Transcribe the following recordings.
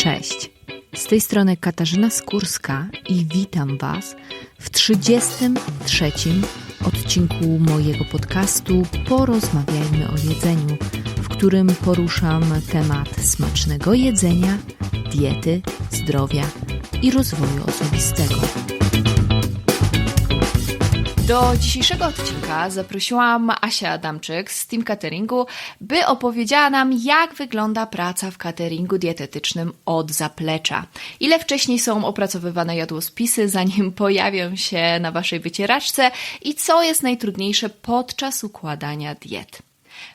Cześć. Z tej strony Katarzyna Skórska i witam Was w 33 odcinku mojego podcastu Porozmawiajmy o jedzeniu, w którym poruszam temat smacznego jedzenia, diety, zdrowia i rozwoju osobistego. Do dzisiejszego odcinka zaprosiłam Asię Adamczyk z Team Cateringu, by opowiedziała nam, jak wygląda praca w cateringu dietetycznym od zaplecza. Ile wcześniej są opracowywane jadłospisy, zanim pojawią się na Waszej wycieraczce i co jest najtrudniejsze podczas układania diet.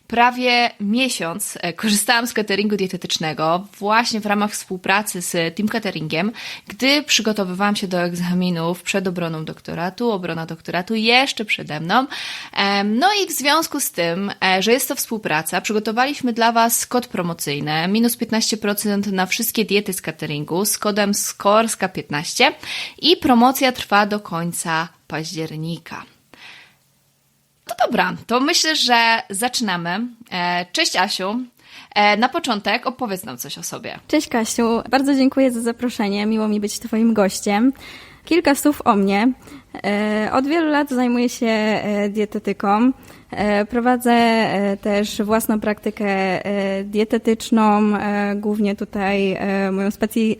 Prawie miesiąc e, korzystałam z cateringu dietetycznego właśnie w ramach współpracy z Team Cateringiem, gdy przygotowywałam się do egzaminów przed obroną doktoratu, obrona doktoratu jeszcze przede mną. No i w związku z tym, e, że jest to współpraca, przygotowaliśmy dla Was kod promocyjny, minus 15% na wszystkie diety z cateringu z kodem SKORSKA15 i promocja trwa do końca października. Dobra, to myślę, że zaczynamy. E, cześć Asiu. E, na początek opowiedz nam coś o sobie. Cześć Kasiu, bardzo dziękuję za zaproszenie. Miło mi być Twoim gościem. Kilka słów o mnie. E, od wielu lat zajmuję się dietetyką. Prowadzę też własną praktykę dietetyczną. Głównie tutaj moją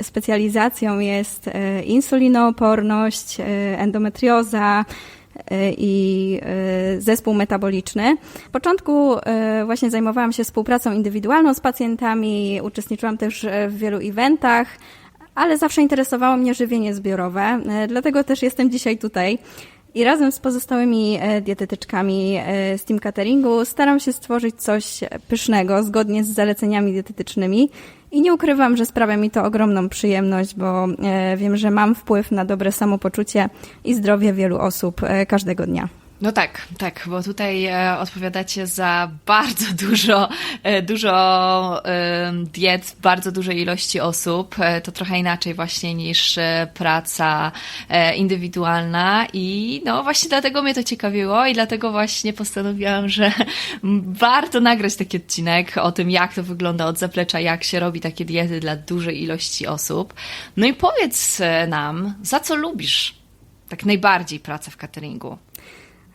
specjalizacją jest insulinooporność, endometrioza, i e, zespół metaboliczny. W początku e, właśnie zajmowałam się współpracą indywidualną z pacjentami, uczestniczyłam też w wielu eventach, ale zawsze interesowało mnie żywienie zbiorowe, dlatego też jestem dzisiaj tutaj. I razem z pozostałymi dietetyczkami z Team Cateringu staram się stworzyć coś pysznego, zgodnie z zaleceniami dietetycznymi i nie ukrywam, że sprawia mi to ogromną przyjemność, bo e, wiem, że mam wpływ na dobre samopoczucie i zdrowie wielu osób e, każdego dnia. No tak, tak, bo tutaj e, odpowiadacie za bardzo dużo, e, dużo diet, bardzo dużej ilości osób. E, to trochę inaczej właśnie niż praca indywidualna i no właśnie dlatego mnie to ciekawiło i dlatego właśnie postanowiłam, że warto nagrać taki odcinek o tym, jak to wygląda od zaplecza, jak się robi takie diety dla dużej ilości osób. No i powiedz nam, za co lubisz tak najbardziej pracę w cateringu?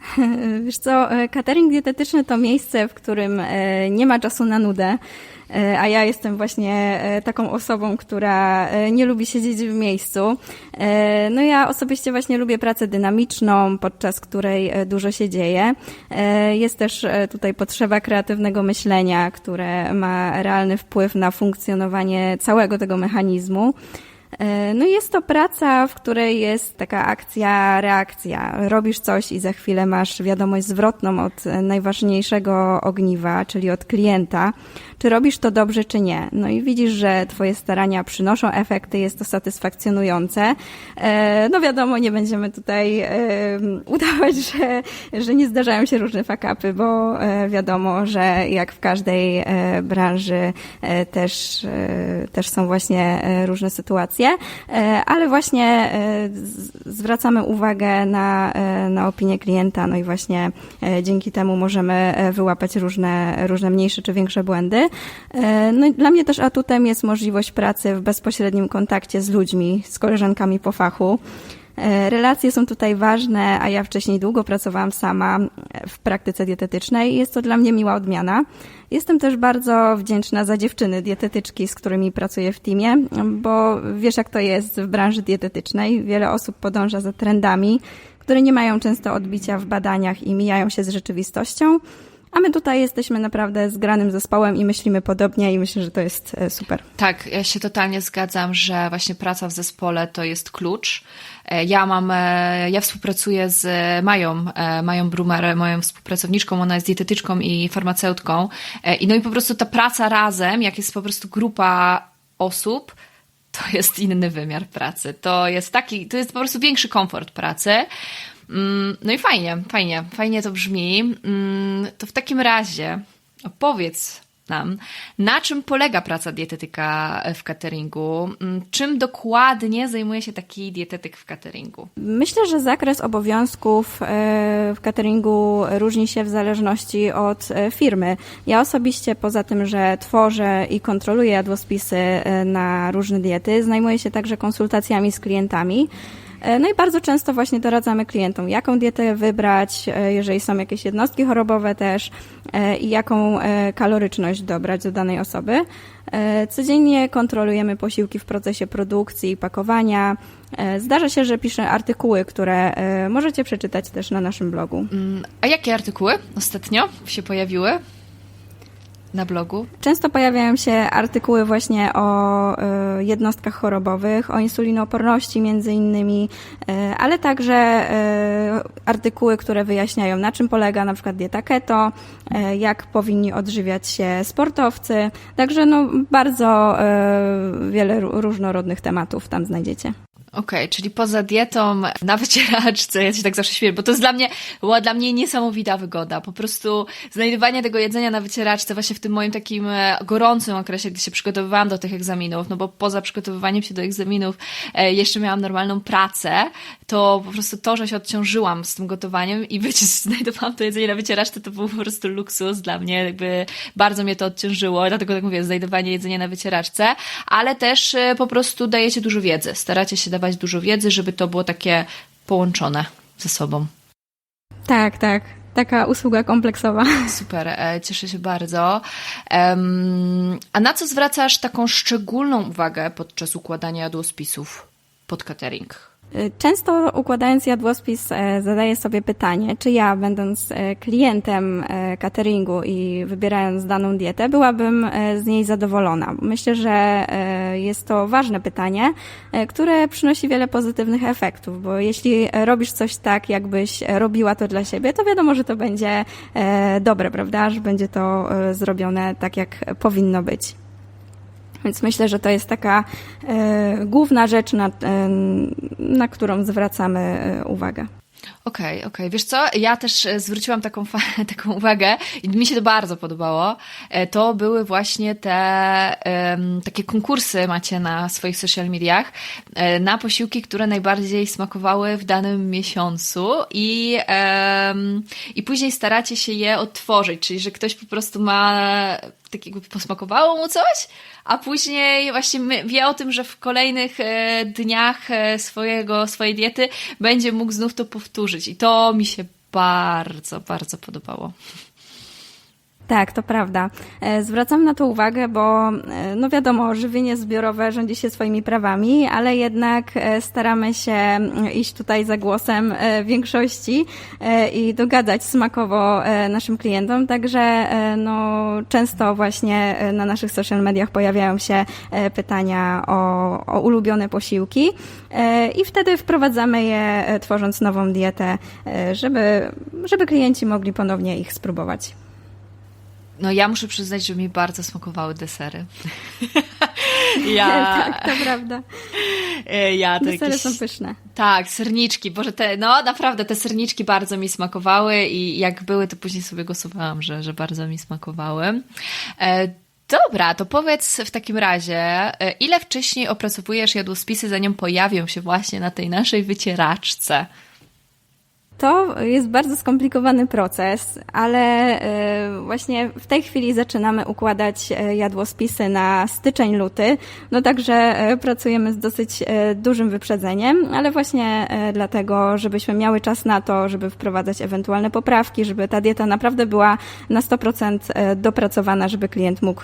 Wiesz co, e, catering dietetyczny to miejsce, w którym e, nie ma czasu na nudę, e, a ja jestem właśnie taką osobą, która nie lubi siedzieć w miejscu. No ja osobiście właśnie lubię pracę dynamiczną, podczas której dużo się dzieje. Jest też tutaj potrzeba kreatywnego myślenia, które ma realny wpływ na funkcjonowanie całego tego mechanizmu. E, no jest to praca, w której jest taka akcja, reakcja. Robisz coś i za chwilę masz wiadomość zwrotną od najważniejszego ogniwa, czyli od klienta czy robisz to dobrze, czy nie. No i widzisz, że Twoje starania przynoszą efekty, jest to satysfakcjonujące. E, no wiadomo, nie będziemy tutaj udawać, że, że nie zdarzają się różne fakapy, bo e, wiadomo, że jak w każdej e, branży też, też są właśnie różne sytuacje, ale właśnie zwracamy uwagę na, na opinię klienta, no i właśnie dzięki temu możemy wyłapać różne, różne mniejsze czy większe błędy. E, no i dla mnie też atutem jest możliwość pracy w bezpośrednim kontakcie z ludźmi, z koleżankami po fachu. E, relacje są tutaj ważne, a ja wcześniej długo pracowałam sama w praktyce dietetycznej i jest to dla mnie miła odmiana. Jestem też bardzo wdzięczna za dziewczyny dietetyczki, z którymi pracuję w teamie, bo wiesz jak to jest w branży dietetycznej. Wiele osób podąża za trendami, które nie mają często odbicia w badaniach i mijają się z rzeczywistością. A my tutaj jesteśmy naprawdę zgranym zespołem i myślimy podobnie i myślę, że to jest e, super. Tak, ja się totalnie zgadzam, że właśnie praca w zespole to jest klucz. E, ja mam, e, ja współpracuję z Mają, Mają Brumer, moją współpracowniczką, ona jest dietetyczką i farmaceutką. I no i po prostu ta praca razem, jak jest po prostu grupa osób, to jest inny wymiar pracy. To jest taki, to jest po prostu większy komfort pracy. Mm, no i fajnie, fajnie, fajnie to brzmi. Mm, to w takim razie opowiedz, nam. Na czym polega praca dietetyka w cateringu? Mm, Czym dokładnie zajmuje się taki dietetyk w cateringu? Myślę, że zakres obowiązków e, w cateringu różni się w zależności od e, firmy. Ja osobiście, poza tym, że tworzę i kontroluję jadłospisy e, na różne diety, zajmuję się także konsultacjami z klientami. E, No i bardzo często właśnie doradzamy klientom, jaką dietę wybrać, e, jeżeli są jakieś jednostki chorobowe też e, i jaką kaloryczność dobrać do danej osoby. Codziennie kontrolujemy posiłki w procesie produkcji i pakowania. Zdarza się, że piszę artykuły, które możecie przeczytać też na naszym blogu. Mm, A jakie artykuły ostatnio się pojawiły na blogu? Często pojawiają się artykuły właśnie o e, jednostkach chorobowych, o insulinooporności między innymi, e, ale także e, artykuły, które wyjaśniają na czym polega na przykład dieta keto, jak powinni odżywiać się sportowcy. Także no, bardzo wiele ró- różnorodnych tematów tam znajdziecie. Okej, czyli poza dietą na wycieraczce, ja się tak zawsze śmieję, bo to jest dla mnie, była dla mnie niesamowita wygoda. Po prostu znajdywanie tego jedzenia na wycieraczce właśnie w tym moim takim e, gorącym okresie, gdy się przygotowywałam do tych egzaminów, no bo poza przygotowywaniem się do egzaminów e, jeszcze miałam normalną pracę, to po prostu to, że się odciążyłam z tym gotowaniem i wiecie, znajdowałam to jedzenie na wycieraczce, to był po prostu luksus dla mnie, jakby bardzo mnie to odciążyło, dlatego tak mówię, znajdowanie jedzenia na wycieraczce, ale też e, po prostu dajecie dużo wiedzy, staracie się dawać dużo wiedzy, żeby to było takie połączone ze sobą. Tak, tak. Taka usługa kompleksowa. Super, e, cieszę się bardzo. A na co zwracasz taką szczególną uwagę podczas układania jadłospisów pod catering? Często układając jadłospis e, zadaję sobie pytanie, czy ja będąc e, klientem e, cateringu i wybierając daną dietę, byłabym z niej zadowolona. Myślę, że jest to ważne pytanie, które przynosi wiele pozytywnych efektów, bo jeśli robisz coś tak, jakbyś robiła to dla siebie, to wiadomo, że to będzie dobre, prawda, że będzie to zrobione tak, jak powinno być. Więc myślę, że to jest taka e, główna rzecz, na, e, na którą zwracamy e, uwagę. Okej, okej. Wiesz co, ja też zwróciłam taką, taką uwagę i mi się to bardzo podobało. To były właśnie te em, takie konkursy macie na swoich social mediach na posiłki, które najbardziej smakowały w danym miesiącu i, em, i później staracie się je odtworzyć, czyli że ktoś po prostu ma takiego posmakowało mu coś, a później właśnie wie o tym, że w kolejnych e, dniach e, swojego, swojej diety będzie mógł znów to powtórzyć. I to mi się bardzo, bardzo podobało. Tak, to prawda. E, Zwracam na to uwagę, bo e, no wiadomo, żywienie zbiorowe rządzi się swoimi prawami, ale jednak e, staramy się mm, iść tutaj za głosem większości i dogadać smakowo naszym klientom, także no często właśnie na naszych social mediach pojawiają się pytania o, o ulubione posiłki i wtedy wprowadzamy je tworząc nową dietę, żeby, żeby klienci mogli ponownie ich spróbować. No ja muszę przyznać, że mi bardzo smakowały desery. ja, tak, to prawda. e, ja Desery jakieś... są pyszne. Tak, serniczki, Boże, te, no naprawdę te serniczki bardzo mi smakowały i jak były, to później sobie głosowałam, że, że bardzo mi smakowały. E, dobra, to powiedz w takim razie, e, ile wcześniej opracowujesz jadłospisy, zanim pojawią się właśnie na tej naszej wycieraczce? To jest bardzo skomplikowany proces, ale e, właśnie w tej chwili zaczynamy układać e, jadłospisy na styczeń, luty. No także e, pracujemy z dosyć dużym wyprzedzeniem, ale właśnie dlatego, żebyśmy miały czas na to, żeby wprowadzać ewentualne poprawki, żeby ta dieta naprawdę była na 100% e, dopracowana, żeby klient mógł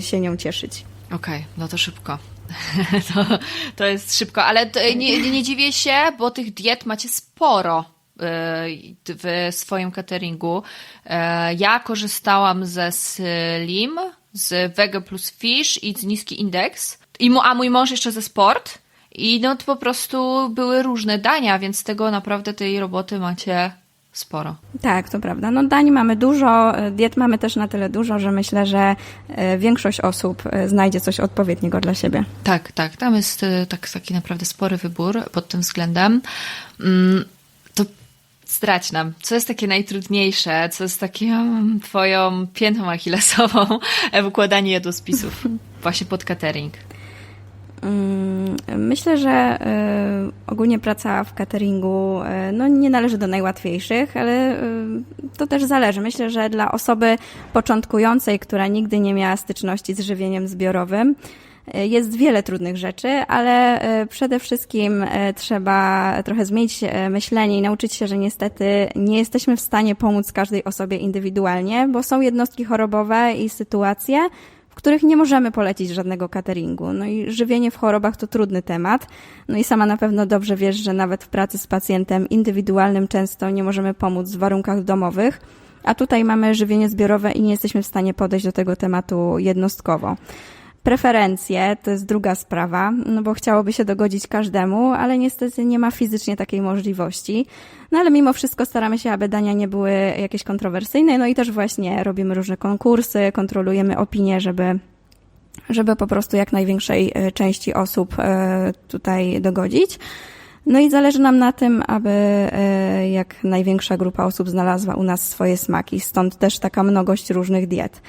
się nią cieszyć. Okej, no to szybko. to, to jest szybko, ale to, nie, nie, dziwię się, bo tych diet macie sporo w swoim cateringu. E, Ja korzystałam ze Slim, z Vega plus Fish i z Niski Indeks, I a mój mąż jeszcze ze Sport. I no to po prostu były różne dania, więc tego naprawdę tej roboty macie sporo. Tak, to prawda. No dań mamy dużo, diet mamy też na tyle dużo, że myślę, że e, większość osób e, znajdzie coś odpowiedniego dla siebie. Tak, tak. Tam jest e, tak, taki naprawdę spory wybór pod tym względem. Zdradź nam, co jest takie najtrudniejsze, co jest taką twoją piętą achillesową w układaniu jadłospisów właśnie pod catering? Mm, myślę, że y, ogólnie praca w cateringu y, no, nie należy do najłatwiejszych, ale y, to też zależy. Myślę, że dla osoby początkującej, która nigdy nie miała styczności z żywieniem zbiorowym, jest wiele trudnych rzeczy, ale przede wszystkim trzeba trochę zmienić myślenie i nauczyć się, że niestety nie jesteśmy w stanie pomóc każdej osobie indywidualnie, bo są jednostki chorobowe i sytuacje, których nie możemy polecić żadnego cateringu. No i żywienie w chorobach to trudny temat. No i sama na pewno dobrze wiesz, że nawet w pracy z pacjentem indywidualnym często nie możemy pomóc w warunkach domowych. A tutaj mamy żywienie zbiorowe i nie jesteśmy w stanie podejść do tego tematu jednostkowo. Preferencje to jest druga sprawa, no bo chciałoby się dogodzić każdemu, ale niestety nie ma fizycznie takiej możliwości. No ale mimo wszystko staramy się, aby dania nie były jakieś kontrowersyjne, no i też właśnie robimy różne konkursy, kontrolujemy opinie, żeby żeby po prostu jak największej e, części osób e, tutaj dogodzić. No i zależy nam na tym, aby e, jak największa grupa osób znalazła u nas swoje smaki, stąd też taka mnogość różnych diet.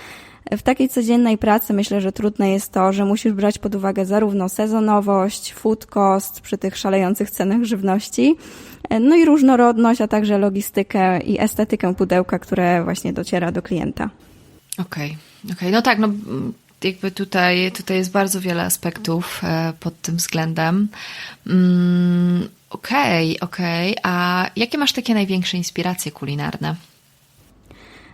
W takiej codziennej pracy myślę, że trudne jest to, że musisz brać pod uwagę zarówno sezonowość, food cost przy tych szalejących cenach żywności, no i różnorodność, a także logistykę i estetykę pudełka, które właśnie dociera do klienta. Okej, okay, okay. no tak, no jakby tutaj, tutaj jest bardzo wiele aspektów e, pod tym względem. Mm, okej, okay, okej. A jakie masz takie największe inspiracje kulinarne?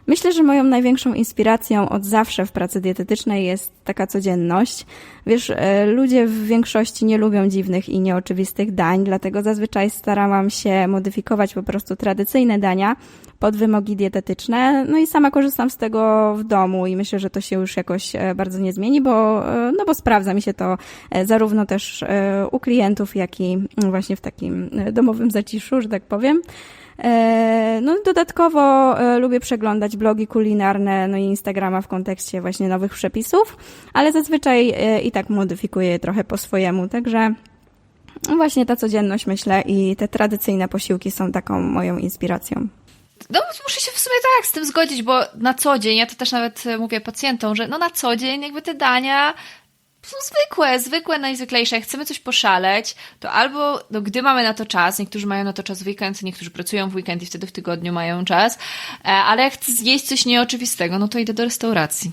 Myślę, że moją największą inspiracją od zawsze w pracy dietetycznej jest taka codzienność. Wiesz, e, ludzie w większości nie lubią dziwnych i nieoczywistych dań, dlatego zazwyczaj starałam się modyfikować po prostu tradycyjne dania pod wymogi dietetyczne. No i sama korzystam z tego w domu i myślę, że to się już jakoś e, bardzo nie zmieni, bo, e, no bo sprawdza mi się to zarówno też u klientów, jak i właśnie w takim domowym zaciszu, że tak powiem. E, no dodatkowo e, lubię przeglądać blogi kulinarne, no i Instagrama w kontekście właśnie nowych przepisów, ale zazwyczaj e, i tak modyfikuję je trochę po swojemu, także właśnie ta codzienność myślę i te tradycyjne posiłki są taką moją inspiracją. No, muszę się w sumie tak z tym zgodzić, bo na co dzień, ja to też nawet mówię pacjentom, że no na co dzień jakby te dania są zwykłe, zwykłe, najzwyklejsze. Jak chcemy coś poszaleć, to albo, no, gdy mamy na to czas, niektórzy mają na to czas w weekend, niektórzy pracują w weekend i wtedy w tygodniu mają czas, e, ale jak chcę zjeść coś nieoczywistego, no to idę do restauracji.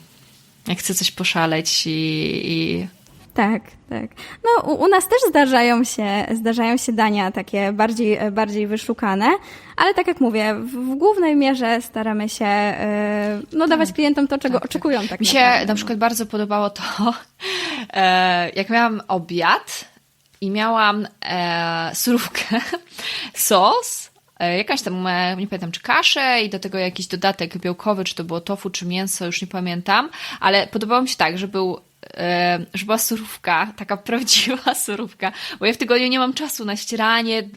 Jak chcę coś poszaleć i, i tak, tak. No, u, u, nas też zdarzają się, zdarzają się dania takie bardziej, bardziej wyszukane, ale tak jak mówię, w, w głównej mierze staramy się yy, no, dawać tak. klientom to, czego tak, tak. oczekują. Tak, tak Mi się na przykład bardzo podobało to, e, jak miałam obiad i miałam e, surówkę, sos, e, jakaś tam, e, nie pamiętam, czy kaszę i do tego jakiś dodatek białkowy, czy to było tofu, czy mięso, już nie pamiętam, ale podobało mi się tak, że był że była surówka, taka prawdziwa surówka, bo ja w tygodniu nie mam czasu na ścieranie,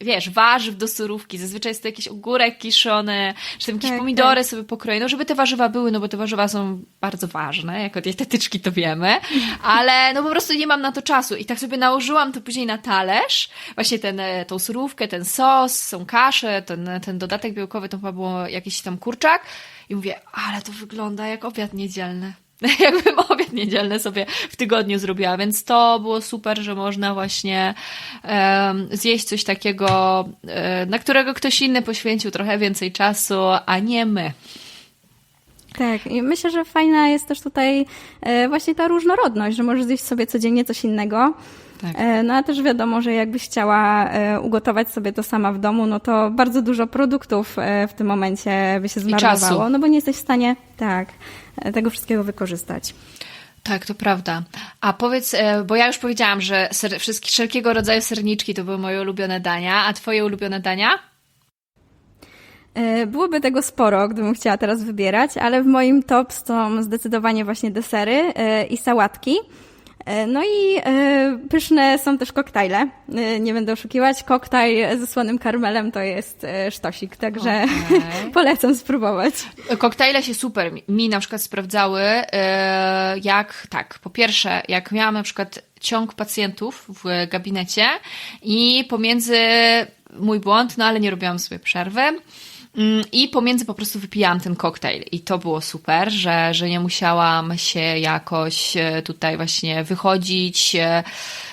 wiesz, warzyw do surówki, zazwyczaj jest to jakiś ogórek kiszony, czy tam jakieś tak, pomidory tak. sobie pokroję, no żeby te warzywa były, no bo te warzywa są bardzo ważne, jako dietetyczki to wiemy, ale no po prostu nie mam na to czasu. I tak sobie nałożyłam to później na talerz, właśnie ten, e, tą surówkę, ten sos, są kasze, ten, ten dodatek białkowy, to chyba było jakiś tam kurczak. I mówię, ale to wygląda jak obiad niedzielny. jakbym obiad niedzielny sobie w tygodniu zrobiła, więc to było super, że można właśnie um, zjeść coś takiego, um, na którego ktoś inny poświęcił trochę więcej czasu, a nie my. Tak, i myślę, że fajna jest też tutaj e, właśnie ta różnorodność, że możesz zjeść sobie codziennie coś innego. Tak. E, no a też wiadomo, że jakbyś chciała e, ugotować sobie to sama w domu, no to bardzo dużo produktów w tym momencie by się zmarnowało, no bo nie jesteś w stanie, tak, tego wszystkiego wykorzystać. Tak, to prawda. A powiedz, bo ja już powiedziałam, że ser, wszelkiego rodzaju serniczki to były moje ulubione dania, a twoje ulubione dania? E, byłoby tego sporo, gdybym chciała teraz wybierać, ale w moim top są zdecydowanie właśnie desery e, i sałatki. E, no i pyszne są też koktajle. Nie będę oszukiwać. Koktajl ze słonym karmelem to jest sztosik, także okay. polecam spróbować. Koktajle się super mi na przykład sprawdzały, jak tak, po pierwsze, jak miałam na przykład ciąg pacjentów w gabinecie i pomiędzy mój błąd, no ale nie robiłam sobie przerwy. Mm, I pomiędzy po prostu wypijałam ten koktajl i to było super, że, że nie musiałam się jakoś e, tutaj właśnie wychodzić.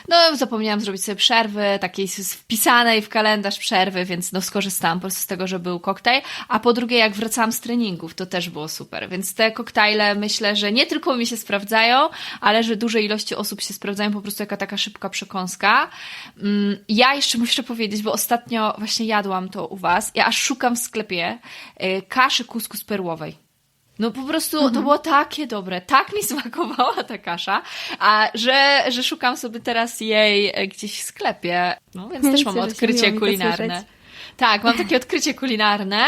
No, zapomniałam zrobić sobie przerwy, takiej wpisanej w kalendarz przerwy, więc no skorzystałam po prostu z tego, że był koktajl. A po drugie, jak wracałam z treningów, to też było super. Więc te koktajle myślę, że nie tylko mi się sprawdzają, ale że dużej ilości osób się sprawdzają po prostu jaka taka szybka przekąska. Mm, Ja jeszcze muszę powiedzieć, bo ostatnio właśnie jadłam to u Was. Ja aż szukam w sklepie y, kaszy kuskus perłowej. No po prostu to było takie dobre, tak mi smakowała ta kasza, a że, że szukam sobie teraz jej e, gdzieś w sklepie, no więc też mam odkrycie kulinarne. Tak, mam takie odkrycie kulinarne.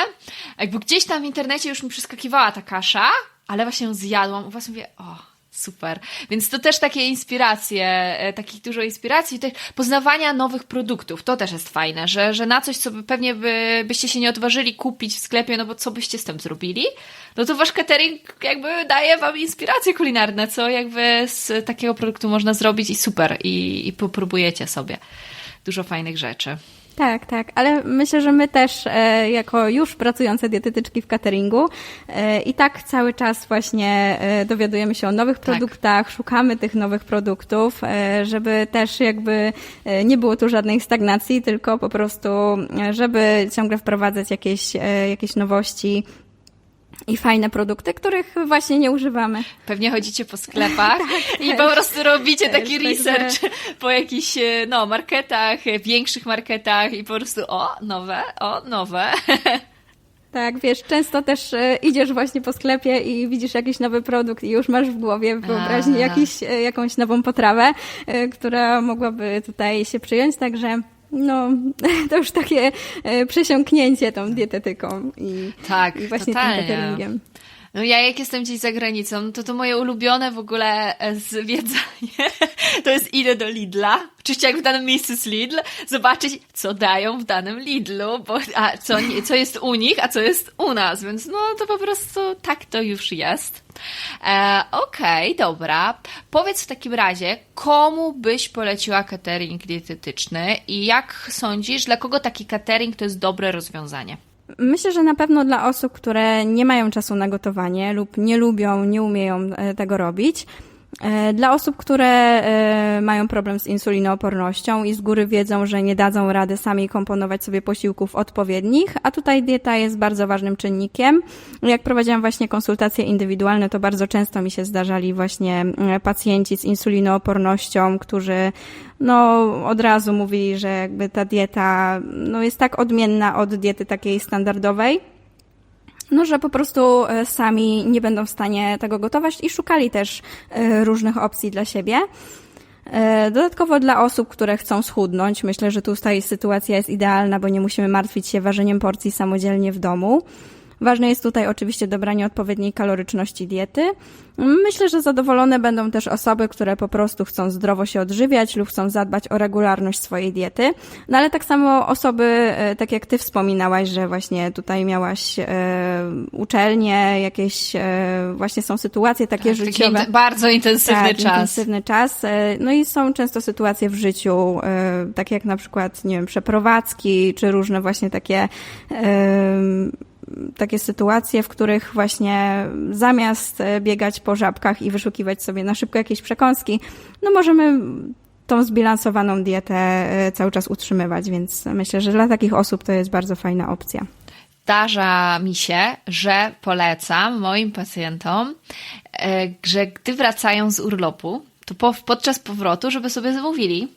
Jakby gdzieś tam w internecie już mi przeskakiwała ta kasza, ale właśnie ją zjadłam. U was mówię, o, super. Więc to też takie inspiracje, e, takich dużo inspiracji, też poznawania nowych produktów. To też jest fajne, że, że na coś, co pewnie by, byście się nie odważyli kupić w sklepie, no bo co byście z tym zrobili? No to wasz catering jakby daje wam inspiracje kulinarne, co jakby z takiego produktu można zrobić i super. I, i popróbujecie sobie dużo fajnych rzeczy. Tak, tak, ale myślę, że my też, e, jako już pracujące dietetyczki w cateringu, e, i tak cały czas właśnie e, dowiadujemy się o nowych produktach, szukamy tych nowych produktów, żeby też jakby nie było tu żadnej stagnacji, tylko po prostu, żeby ciągle wprowadzać jakieś, jakieś nowości i fajne produkty, których właśnie nie używamy. Pewnie chodzicie po sklepach i po prostu robicie Też, taki także- research po jakichś e, no, marketach, e, większych marketach i po prostu o, nowe, o, nowe. Tak, wiesz, często też e, idziesz właśnie po sklepie i widzisz jakiś nowy produkt i już masz w głowie w wyobraźni jakiś, jakąś nową potrawę, która mogłaby tutaj się przyjąć, także no, to już takie e, przesiąknięcie tą dietetyką i, Tak, i właśnie totalnie. tym cateringiem. No ja jak jestem gdzieś za granicą, no to to moje ulubione w ogóle e, zwiedzanie to jest idę do Lidla, oczywiście jak w danym miejscu jest Lidl, zobaczyć co dają w danym Lidlu, bo, a co, co jest u nich, a co jest u nas, więc no to po prostu tak to już jest. E, Okej, dobra. Powiedz w takim razie, komu byś poleciła catering dietetyczny i jak sądzisz, dla kogo taki catering to jest dobre rozwiązanie? Myślę, że na pewno dla osób, które nie mają czasu na gotowanie lub nie lubią, nie umieją e, tego robić. E, Dla osób, które e, mają problem z insulinoopornością i z góry wiedzą, że nie dadzą rady sami komponować sobie posiłków odpowiednich, a tutaj dieta jest bardzo ważnym czynnikiem. Jak prowadziłam właśnie konsultacje indywidualne, to bardzo często mi się zdarzali właśnie e, pacjenci z insulinoopornością, którzy no, od razu mówili, że jakby ta dieta no, jest tak odmienna od diety takiej standardowej, no, że po prostu e, sami nie będą w stanie tego gotować i szukali też e, różnych opcji dla siebie. E, Dodatkowo dla osób, które chcą schudnąć, myślę, że tutaj sytuacja jest idealna, bo nie musimy martwić się ważeniem porcji samodzielnie w domu. Ważne jest tutaj oczywiście dobranie odpowiedniej kaloryczności diety. Myślę, że zadowolone będą też osoby, które po prostu chcą zdrowo się odżywiać lub chcą zadbać o regularność swojej diety. No ale tak samo osoby, e, tak jak ty wspominałaś, że właśnie tutaj miałaś e, uczelnie, jakieś e, właśnie są sytuacje takie Taki życiowe. int- bardzo intensywny tak, czas. intensywny czas. E, No i są często sytuacje w życiu, e, takie jak na przykład, nie wiem, przeprowadzki, czy różne właśnie takie, takie sytuacje, w których właśnie zamiast e, biegać po żabkach i wyszukiwać sobie na szybko jakieś przekąski, no możemy tą zbilansowaną dietę e, cały czas utrzymywać, więc myślę, że dla takich osób to jest bardzo fajna opcja. Zdarza mi się, że polecam moim pacjentom, e, że gdy wracają z urlopu, to po, podczas powrotu, żeby sobie zamówili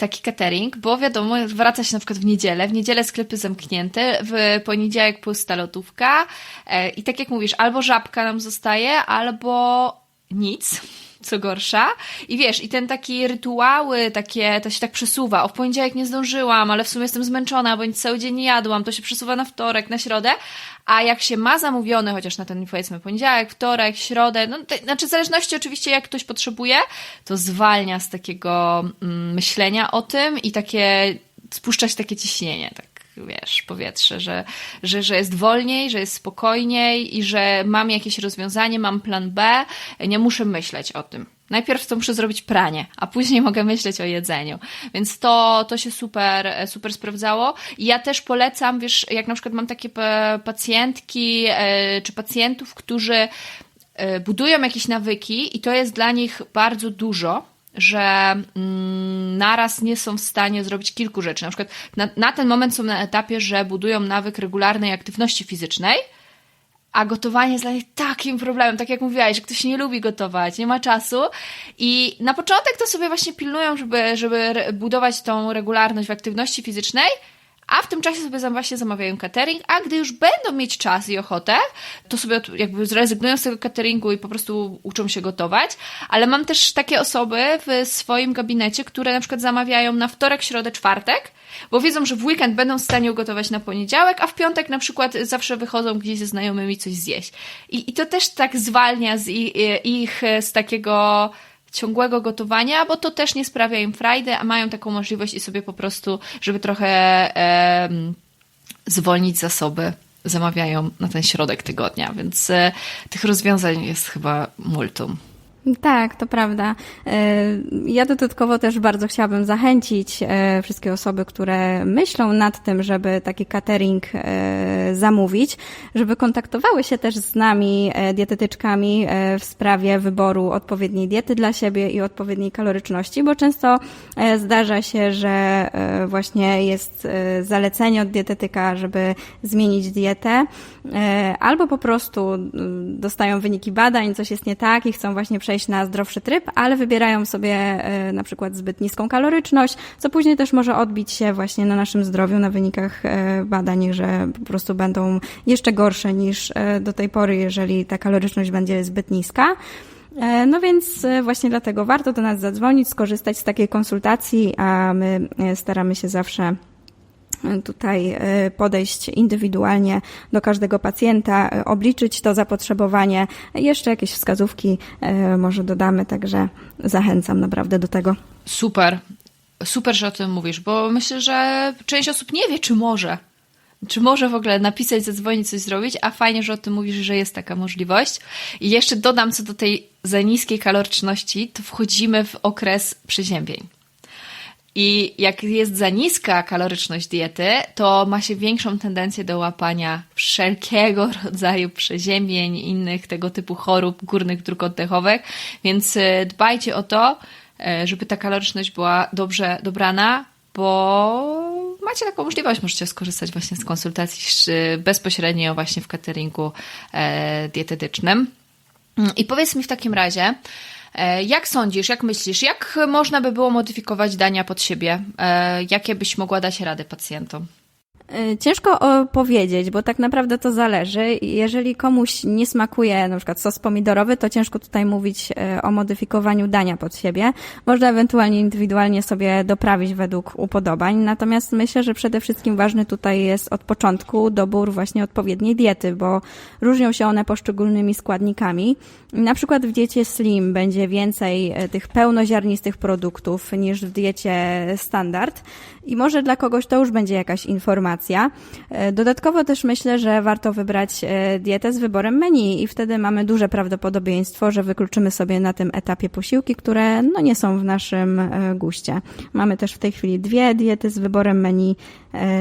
taki catering, bo wiadomo, wraca się na przykład w niedzielę, w niedzielę sklepy zamknięte, w poniedziałek pusta lotówka e, i tak jak mówisz, albo żabka nam zostaje, albo nic, co gorsza. I wiesz, i ten taki rytuały, takie, to się tak przesuwa. O, w poniedziałek nie zdążyłam, ale w sumie jestem zmęczona, bo nic cały dzień nie jadłam. To się przesuwa na wtorek, na środę. A jak się ma zamówiony, chociaż na ten powiedzmy poniedziałek, wtorek, środę, no to, znaczy w zależności oczywiście jak ktoś potrzebuje, to zwalnia z takiego mm, myślenia o tym i takie, spuszcza się takie ciśnienie, tak wiesz, powietrze, że, że, że jest wolniej, że jest spokojniej i że mam jakieś rozwiązanie, mam plan B, nie muszę myśleć o tym. Najpierw to muszę zrobić pranie, a później mogę myśleć o jedzeniu. Więc to, to się super, super sprawdzało. I ja też polecam, wiesz, jak na przykład mam takie pa- pacjentki e, czy pacjentów, którzy e, budują jakieś nawyki i to jest dla nich bardzo dużo, że mm, naraz nie są w stanie zrobić kilku rzeczy. Na przykład na, na ten moment są na etapie, że budują nawyk regularnej aktywności fizycznej, a gotowanie jest dla nich takim problemem, tak jak mówiłaś, że ktoś nie lubi gotować, nie ma czasu i na początek to sobie właśnie pilnują, żeby, żeby budować tą regularność w aktywności fizycznej, a w tym czasie sobie właśnie zamawiają catering, a gdy już będą mieć czas i ochotę, to sobie jakby zrezygnują z tego cateringu i po prostu uczą się gotować. Ale mam też takie osoby w swoim gabinecie, które na przykład zamawiają na wtorek, środę, czwartek, bo wiedzą, że w weekend będą w stanie ugotować na poniedziałek, a w piątek na przykład zawsze wychodzą gdzieś ze znajomymi coś zjeść. I, i to też tak zwalnia z ich, ich z takiego ciągłego gotowania, bo to też nie sprawia im frajdy, a mają taką możliwość i sobie po prostu, żeby trochę em, zwolnić zasoby, zamawiają na ten środek tygodnia, więc e, tych rozwiązań jest chyba multum. Tak, to prawda. E, Ja dodatkowo też bardzo chciałabym zachęcić e, wszystkie osoby, które myślą nad tym, żeby taki catering e, zamówić, żeby kontaktowały się też z nami, dietetyczkami, w sprawie wyboru odpowiedniej diety dla siebie i odpowiedniej kaloryczności, bo często zdarza się, że właśnie jest zalecenie od dietetyka, żeby zmienić dietę, albo po prostu mm, dostają wyniki badań, coś jest nie tak i chcą właśnie przejść na zdrowszy tryb, ale wybierają sobie e, na przykład zbyt niską kaloryczność, co później też może odbić się właśnie na naszym zdrowiu, na wynikach e, badań, że po prostu będą jeszcze gorsze niż e, do tej pory, jeżeli ta kaloryczność będzie zbyt niska. No więc właśnie dlatego warto do nas zadzwonić, skorzystać z takiej konsultacji, a my staramy się zawsze tutaj e, podejść indywidualnie do każdego pacjenta, e, obliczyć to zapotrzebowanie. Jeszcze jakieś wskazówki e, może dodamy, także zachęcam naprawdę do tego. Super, super, że o tym mówisz, bo myślę, że część osób nie wie, czy może. Czy może w ogóle napisać, zadzwonić, coś zrobić, a fajnie, że o tym mówisz, że jest taka możliwość. I jeszcze dodam co do tej za niskiej kaloryczności, to wchodzimy w okres przeziębień. I jak jest za niska kaloryczność diety, to ma się większą tendencję do łapania wszelkiego rodzaju przeziębień, innych tego typu chorób górnych dróg oddechowych, więc y, dbajcie o to, y, żeby ta kaloryczność była dobrze dobrana, bo macie taką możliwość, możecie skorzystać właśnie z konsultacji y, bezpośrednio właśnie w cateringu e, dietetycznym. I powiedz mi w takim razie, e, jak sądzisz, jak myślisz, jak można by było modyfikować dania pod siebie? E, Jakie byś mogła dać rady pacjentom? Y, Ciężko powiedzieć, bo tak naprawdę to zależy. Jeżeli komuś nie smakuje na przykład sos pomidorowy, to ciężko tutaj mówić y, o modyfikowaniu dania pod siebie. Można ewentualnie indywidualnie sobie doprawić według upodobań. Natomiast myślę, że przede wszystkim ważny tutaj jest od początku dobór właśnie odpowiedniej diety, bo różnią się one poszczególnymi składnikami. Na przykład w diecie slim będzie więcej e, tych pełnoziarnistych produktów niż w diecie standard i może dla kogoś to już będzie jakaś informacja. E, Dodatkowo też myślę, że warto wybrać e, dietę z wyborem menu i wtedy mamy duże prawdopodobieństwo, że wykluczymy sobie na tym etapie posiłki, które no nie są w naszym e, guście. Mamy też w tej chwili dwie diety z wyborem menu,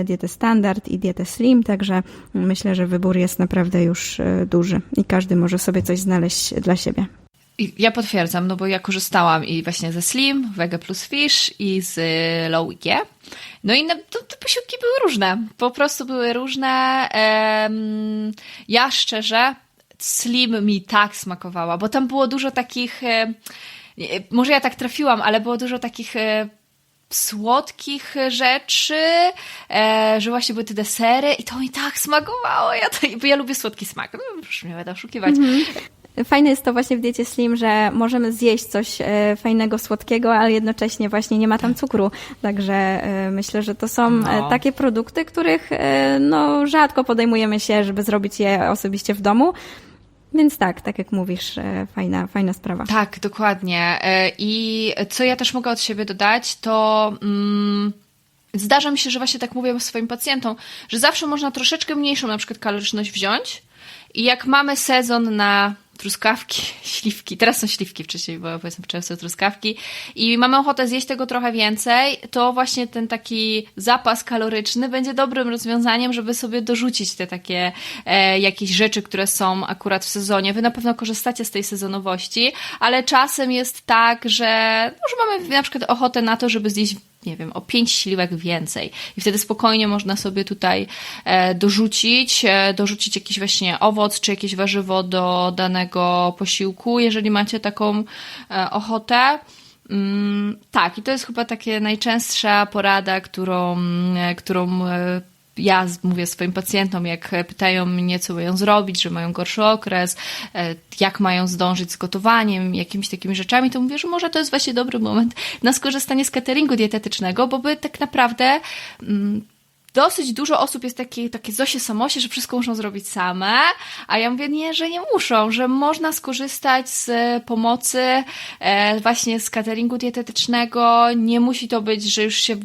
dietę standard i dietę slim, także myślę, że wybór jest naprawdę już duży i każdy może sobie coś znaleźć dla siebie. Ja potwierdzam, no bo ja korzystałam i właśnie ze Slim, Vega plus Fish i z Low G. No i na, to, te posiłki były różne. Po prostu były różne. Ja szczerze, Slim mi tak smakowała, bo tam było dużo takich. E, nie, może ja tak trafiłam, ale było dużo takich. E, słodkich rzeczy, e, że właśnie były te desery i to mi tak smakowało. Ja, to, bo ja lubię słodki smak. No, proszę mnie będę oszukiwać. Fajne jest to właśnie w diecie slim, że możemy zjeść coś e, fajnego, słodkiego, ale jednocześnie właśnie nie ma tam cukru. Także e, myślę, że to są e, No. takie produkty, których no, rzadko podejmujemy się, żeby zrobić je osobiście w domu. Więc tak, tak jak mówisz, fajna, fajna sprawa. Tak, dokładnie. I co ja też mogę od siebie dodać, to mm, Zdarza mi się, że właśnie tak mówię swoim pacjentom, że zawsze można troszeczkę mniejszą na przykład kaloryczność wziąć i jak mamy sezon na truskawki, śliwki, teraz są śliwki wcześniej, bo powiedzmy często truskawki. I mamy ochotę zjeść tego trochę więcej, to właśnie ten taki zapas kaloryczny będzie dobrym rozwiązaniem, żeby sobie dorzucić te takie e, jakieś rzeczy, które są akurat w sezonie. Wy na pewno korzystacie z tej sezonowości, ale czasem jest tak, że, no, że mamy na przykład ochotę na to, żeby zjeść nie wiem, o pięć śliwek więcej. I wtedy spokojnie można sobie tutaj e, dorzucić, e, dorzucić jakiś właśnie owoc czy jakieś warzywo do danego posiłku, jeżeli macie taką e, ochotę. Mm, tak, i to jest chyba takie najczęstsza porada, którą, którą ja mówię swoim pacjentom, jak pytają mnie, co mają zrobić, że mają gorszy okres, e, jak mają zdążyć z gotowaniem, jakimiś takimi rzeczami, to mówię, że może to jest właśnie dobry moment na skorzystanie z cateringu dietetycznego, bo by tak naprawdę mm, dosyć dużo osób jest takie, takie Zosie Samosie, że wszystko muszą zrobić same, a ja mówię, nie, że nie muszą, że można skorzystać z pomocy e, właśnie z cateringu dietetycznego, nie musi to być, że już się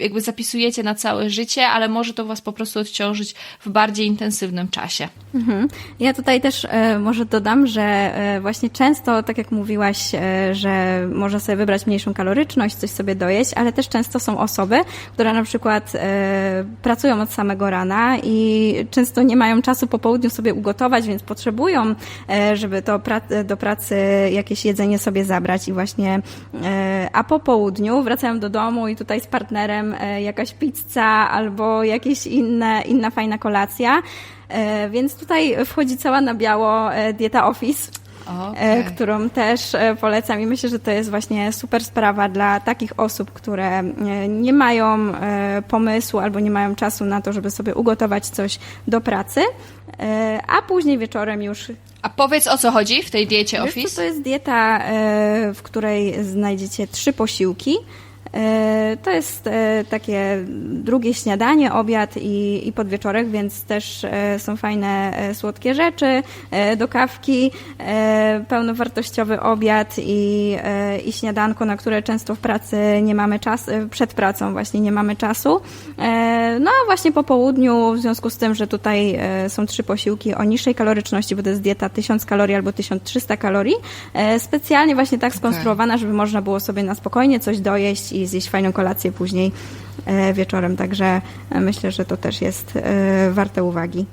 jakby zapisujecie na całe życie, ale może to Was po prostu odciążyć w bardziej intensywnym czasie. Mhm. Ja tutaj też e, może dodam, że e, właśnie często, tak jak mówiłaś, e, że można sobie wybrać mniejszą kaloryczność, coś sobie dojeść, ale też często są osoby, które na przykład e, pracują od samego rana i często nie mają czasu po południu sobie ugotować, więc potrzebują, e, żeby to pra- do pracy jakieś jedzenie sobie zabrać i właśnie, e, a po południu wracają do domu i tutaj z partnerem e, jakaś pizza albo jakieś inne, inna fajna kolacja. E, Więc tutaj wchodzi cała na biało e, dieta Office. e, którą też polecam i myślę, że to jest właśnie super sprawa dla takich osób, które nie mają pomysłu albo nie mają czasu na to, żeby sobie ugotować coś do pracy, a później wieczorem już A powiedz o co chodzi w tej diecie Wiesz Office? to jest dieta, w której znajdziecie trzy posiłki. E, To jest e, takie drugie śniadanie, obiad i, i podwieczorek, więc też e, są fajne słodkie rzeczy do kawki, pełnowartościowy obiad i, i śniadanko, na które często w pracy nie mamy czasu, przed pracą właśnie nie mamy czasu. No a właśnie po południu, w związku z tym, że tutaj są trzy posiłki o niższej kaloryczności, bo to jest dieta 1000 kalorii albo 1300 kalorii, specjalnie właśnie tak skonstruowana, żeby można było sobie na spokojnie coś dojeść i zjeść fajną kolację później e, wieczorem. Także e, myślę, że to też jest e, warte uwagi.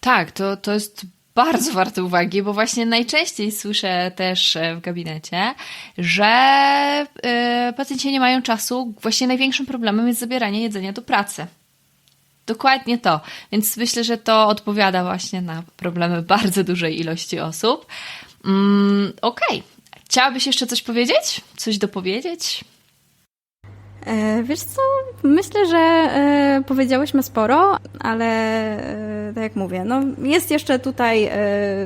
Tak, to, to jest bardzo warte uwagi, bo właśnie najczęściej słyszę też w gabinecie, że pacjenci nie mają czasu. Właśnie największym problemem jest zabieranie jedzenia do pracy. Dokładnie to. Więc myślę, że to odpowiada właśnie na problemy bardzo dużej ilości osób. Mm, Okej. Chciałabyś jeszcze coś powiedzieć? Coś dopowiedzieć? E, Wiesz co, myślę, że e, powiedziałyśmy sporo, ale e, tak jak mówię, no jest jeszcze tutaj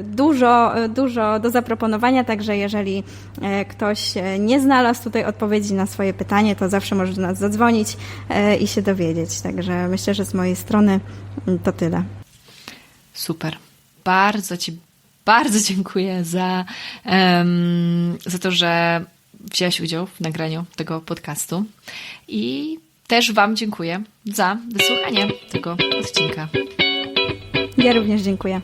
dużo, dużo do zaproponowania, także jeżeli ktoś nie znalazł tutaj odpowiedzi na swoje pytanie, to zawsze może do nas zadzwonić i się dowiedzieć. Także myślę, że z mojej strony mm, to tyle. Super. Bardzo Ci bardzo dziękuję za, em, za to, że wzięłaś udział w nagraniu tego podcastu. I też Wam dziękuję za wysłuchanie tego odcinka. Ja również dziękuję.